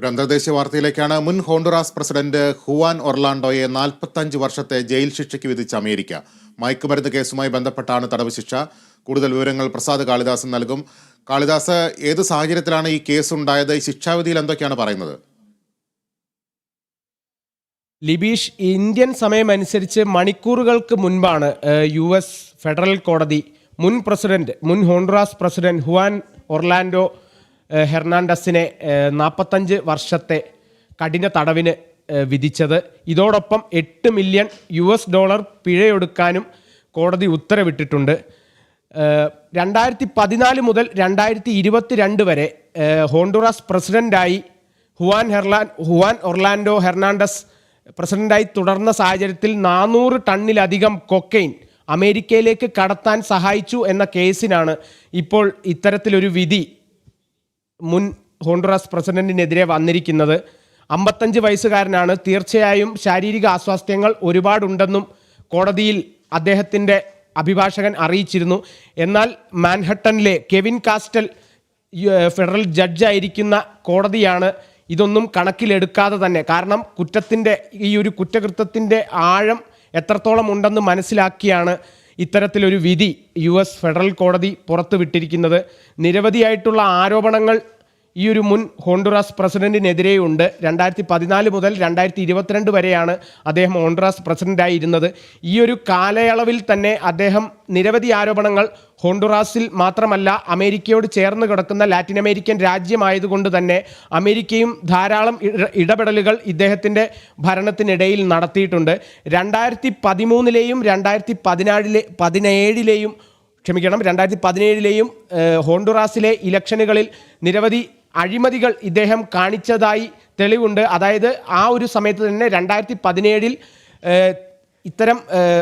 ഒരു അന്തർദേശീയ വാർത്തയിലേക്കാണ് മുൻ ഹോണ്ടുറാസ് പ്രസിഡന്റ് ഹുവാൻ ഒർലാണ്ടോയെ നാൽപ്പത്തഞ്ച് വർഷത്തെ ജയിൽ ശിക്ഷയ്ക്ക് വിധിച്ച അമേരിക്ക. മയക്കുമരുന്ന് കേസുമായി ബന്ധപ്പെട്ടാണ് തടവ് ശിക്ഷ. കൂടുതൽ വിവരങ്ങൾ പ്രസാദ് കാളിദാസൻ നൽകും. കാളിദാസ് ഏത് സാഹചര്യത്തിലാണ് ഈ കേസ് ഉണ്ടായത് ഈ ശിക്ഷാവിധിയിൽ എന്തൊക്കെയാണ് പറയുന്നത്? ലിബീഷ് ഇന്ത്യൻ സമയമനുസരിച്ച് മണിക്കൂറുകൾക്ക് മുൻപാണ് യു എസ് ഫെഡറൽ കോടതി മുൻ പ്രസിഡന്റ് മുൻ ഹോണ്ടുറാസ് പ്രസിഡന്റ് ഹുവാൻ ഒർലാൻഡോ ഹെർണാണ്ടസിനെ നാൽപ്പത്തഞ്ച് വർഷത്തെ കഠിന തടവിന് വിധിച്ചത്. ഇതോടൊപ്പം എട്ട് മില്യൺ യു എസ് ഡോളർ പിഴയൊടുക്കാനും കോടതി ഉത്തരവിട്ടിട്ടുണ്ട്. രണ്ടായിരത്തി പതിനാല് മുതൽ രണ്ടായിരത്തി ഇരുപത്തിരണ്ട് വരെ ഹോണ്ടുറാസ് പ്രസിഡന്റായി ഹുവാൻ ഹെർലാൻ ഹുവാൻ ഒർലാൻഡോ ഹെർണാണ്ടസ് പ്രസിഡന്റായി തുടർന്ന സാഹചര്യത്തിൽ നാനൂറ് ടണ്ണിലധികം കൊക്കൈൻ അമേരിക്കയിലേക്ക് കടത്താൻ സഹായിച്ചു എന്ന കേസിനാണ് ഇപ്പോൾ ഇത്തരത്തിലൊരു വിധി മുൻ ഹോണ്ടുറാസ് പ്രസിഡന്റിനെതിരെ വന്നിരിക്കുന്നത്. അമ്പത്തഞ്ച് വയസ്സുകാരനാണ്. തീർച്ചയായും ശാരീരിക അസ്വാസ്ഥ്യങ്ങൾ ഒരുപാടുണ്ടെന്നും കോടതിയിൽ അദ്ദേഹത്തിന്റെ അഭിഭാഷകൻ അറിയിച്ചിരുന്നു. എന്നാൽ മാൻഹട്ടനിലെ കെവിൻ കാസ്റ്റൽ ഫെഡറൽ ജഡ്ജായിരിക്കുന്ന കോടതിയാണ് ഇതൊന്നും കണക്കിലെടുക്കാതെ തന്നെ. കാരണം കുറ്റത്തിന്റെ ഈ ഒരു കുറ്റകൃത്യത്തിന്റെ ആഴം എത്രത്തോളം ഉണ്ടെന്ന് മനസ്സിലാക്കിയാണ് ഇത്തരത്തിലൊരു വിധി യു എസ് ഫെഡറൽ കോടതി പുറത്തുവിട്ടിരിക്കുന്നത് നിരവധിയായിട്ടുള്ള ആരോപണങ്ങൾ ഈ ഒരു മുൻ ഹോണ്ടുറാസ് പ്രസിഡന്റിനെതിരെയുണ്ട്. രണ്ടായിരത്തി പതിനാല് മുതൽ രണ്ടായിരത്തി ഇരുപത്തിരണ്ട് വരെയാണ് അദ്ദേഹം ഹോണ്ടുറാസ് പ്രസിഡന്റായിരുന്നത്. ഈ ഒരു കാലയളവിൽ തന്നെ അദ്ദേഹം നിരവധി ആരോപണങ്ങൾ ഹോണ്ടുറാസിൽ മാത്രമല്ല അമേരിക്കയോട് ചേർന്ന് കിടക്കുന്ന ലാറ്റിൻ അമേരിക്കൻ രാജ്യമായതുകൊണ്ട് തന്നെ അമേരിക്കയും ധാരാളം ഇട- ഇടപെടലുകൾ ഇദ്ദേഹത്തിന്റെ ഭരണത്തിനിടയിൽ നടത്തിയിട്ടുണ്ട്. രണ്ടായിരത്തി പതിമൂന്നിലെയും രണ്ടായിരത്തി പതിനാലിലെ പതിനേഴിലെയും ക്ഷമിക്കണം രണ്ടായിരത്തി പതിനേഴിലെയും ഹോണ്ടുറാസിലെ ഇലക്ഷനുകളിൽ നിരവധി അഴിമതികൾ ഇദ്ദേഹം കാണിച്ചതായി തെളിവുണ്ട്. അതായത് ആ ഒരു സമയത്ത് തന്നെ രണ്ടായിരത്തി പതിനേഴിൽ ഇത്തരം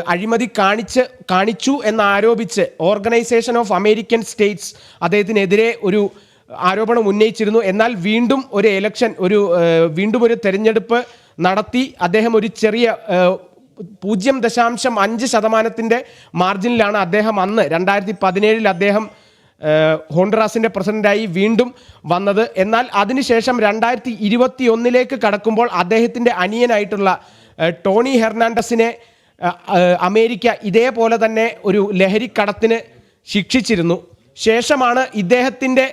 അഴിമതി കാണിച്ച് കാണിച്ചു എന്നാരോപിച്ച് ഓർഗനൈസേഷൻ ഓഫ് അമേരിക്കൻ സ്റ്റേറ്റ്സ് അദ്ദേഹത്തിനെതിരെ ഒരു ആരോപണം ഉന്നയിച്ചിരുന്നു. എന്നാൽ വീണ്ടും ഒരു എലക്ഷൻ ഒരു വീണ്ടും ഒരു തെരഞ്ഞെടുപ്പ് നടത്തി അദ്ദേഹം ഒരു ചെറിയ പൂജ്യം ദശാംശം അഞ്ച് ശതമാനത്തിന്റെ മാർജിനിലാണ് അദ്ദേഹം അന്ന് രണ്ടായിരത്തി പതിനേഴിൽ അദ്ദേഹം ഹോണ്ടുറാസിന്റെ പ്രസിഡന്റായി വീണ്ടും വന്നത്. എന്നാൽ അതിനുശേഷം രണ്ടായിരത്തി ഇരുപത്തി ഒന്നിലേക്ക് കടക്കുമ്പോൾ അദ്ദേഹത്തിന്റെ അനിയനായിട്ടുള്ള ടോണി ഹെർണാണ്ടസിനെ അമേരിക്ക ഇതേപോലെ തന്നെ ഒരു ലഹരിക്കടത്തിന് ശിക്ഷിച്ചിരുന്നു. ശേഷമാണ് ഇദ്ദേഹത്തിന്റെ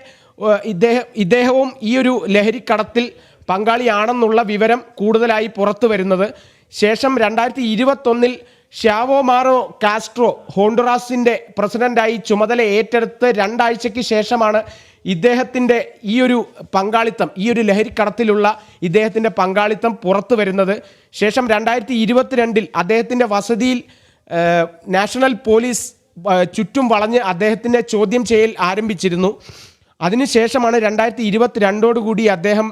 ഇദ്ദേഹം ഇദ്ദേഹവും ഈ ഒരു ലഹരിക്കടത്തിൽ പങ്കാളിയാണെന്നുള്ള വിവരം കൂടുതലായി പുറത്തു വരുന്നത് ശേഷം രണ്ടായിരത്തി ഇരുപത്തൊന്നിൽ ഷാവോമാറോ കാസ്ട്രോ ഹോണ്ടുറാസിന്റെ പ്രസിഡന്റായി ചുമതല ഏറ്റെടുത്ത് രണ്ടാഴ്ചയ്ക്ക് ശേഷമാണ് ഇദ്ദേഹത്തിന്റെ ഈ ഒരു പങ്കാളിത്തം ഈ ഒരു ലഹരിക്കടത്തിലുള്ള ഇദ്ദേഹത്തിന്റെ പങ്കാളിത്തം പുറത്തു വരുന്നത്. ശേഷം രണ്ടായിരത്തി ഇരുപത്തിരണ്ടിൽ അദ്ദേഹത്തിന്റെ വസതിയിൽ നാഷണൽ പോലീസ് ചുറ്റും വളഞ്ഞ് അദ്ദേഹത്തിന്റെ ചോദ്യം ചെയ്യൽ ആരംഭിച്ചിരുന്നു. അതിനുശേഷമാണ് രണ്ടായിരത്തി ഇരുപത്തിരണ്ടോടുകൂടി അദ്ദേഹം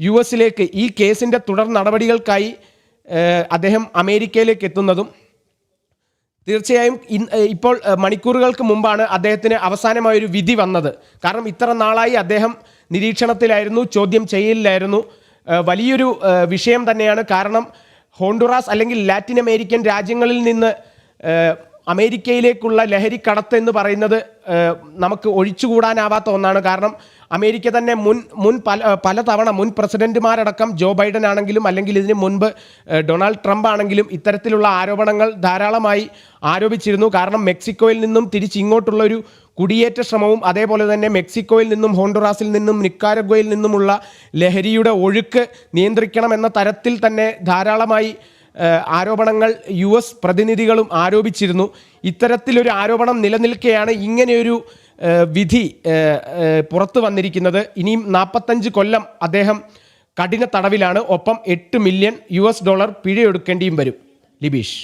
യു എസിലേക്ക് ഈ കേസിന്റെ തുടർ നടപടികൾക്കായി അദ്ദേഹം അമേരിക്കയിലേക്ക് എത്തുന്നതും. തീർച്ചയായും ഇപ്പോൾ മണിക്കൂറുകൾക്ക് മുമ്പാണ് അദ്ദേഹത്തിന് അവസാനമായൊരു വിധി വന്നത്. കാരണം ഇത്ര നാളായി അദ്ദേഹം നിരീക്ഷണത്തിലായിരുന്നു ചോദ്യം ചെയ്യലിലായിരുന്നു. വലിയൊരു വിഷയം തന്നെയാണ്. കാരണം ഹോണ്ടുറാസ് അല്ലെങ്കിൽ ലാറ്റിൻ അമേരിക്കൻ രാജ്യങ്ങളിൽ നിന്ന് അമേരിക്കയിലേക്കുള്ള ലഹരി കടത്ത് എന്ന് പറയുന്നത് നമുക്ക് ഒഴിച്ചുകൂടാനാവാത്ത ഒന്നാണ്. കാരണം അമേരിക്ക തന്നെ മുൻ മുൻ പല പലതവണ മുൻ പ്രസിഡന്റുമാരടക്കം ജോ ബൈഡൻ ആണെങ്കിലും അല്ലെങ്കിൽ ഇതിന് മുൻപ് ഡൊണാൾഡ് ട്രംപ് ആണെങ്കിലും ഇത്തരത്തിലുള്ള ആരോപണങ്ങൾ ധാരാളമായി ആരോപിച്ചിരുന്നു. കാരണം മെക്സിക്കോയിൽ നിന്നും തിരിച്ചിങ്ങോട്ടുള്ള ഒരു കുടിയേറ്റ ശ്രമവും അതേപോലെ തന്നെ മെക്സിക്കോയിൽ നിന്നും ഹോണ്ടുറാസിൽ നിന്നും നിക്കാരഗോയിൽ നിന്നുമുള്ള ലഹരിയുടെ ഒഴുക്ക് നിയന്ത്രിക്കണം എന്ന തരത്തിൽ തന്നെ ധാരാളമായി ആരോപണങ്ങൾ യു എസ് പ്രതിനിധികളും ആരോപിച്ചിരുന്നു. ഇത്തരത്തിലൊരു ആരോപണം നിലനിൽക്കെയാണ് ഇങ്ങനെയൊരു വിധി പുറത്തു വന്നിരിക്കുന്നത്. ഇനിയും നാൽപ്പത്തഞ്ച് കൊല്ലം അദ്ദേഹം കഠിന തടവിലാണ്. ഒപ്പം എട്ട് മില്യൺ യു ഡോളർ പിഴയൊടുക്കേണ്ടിയും വരും. ലിബീഷ്.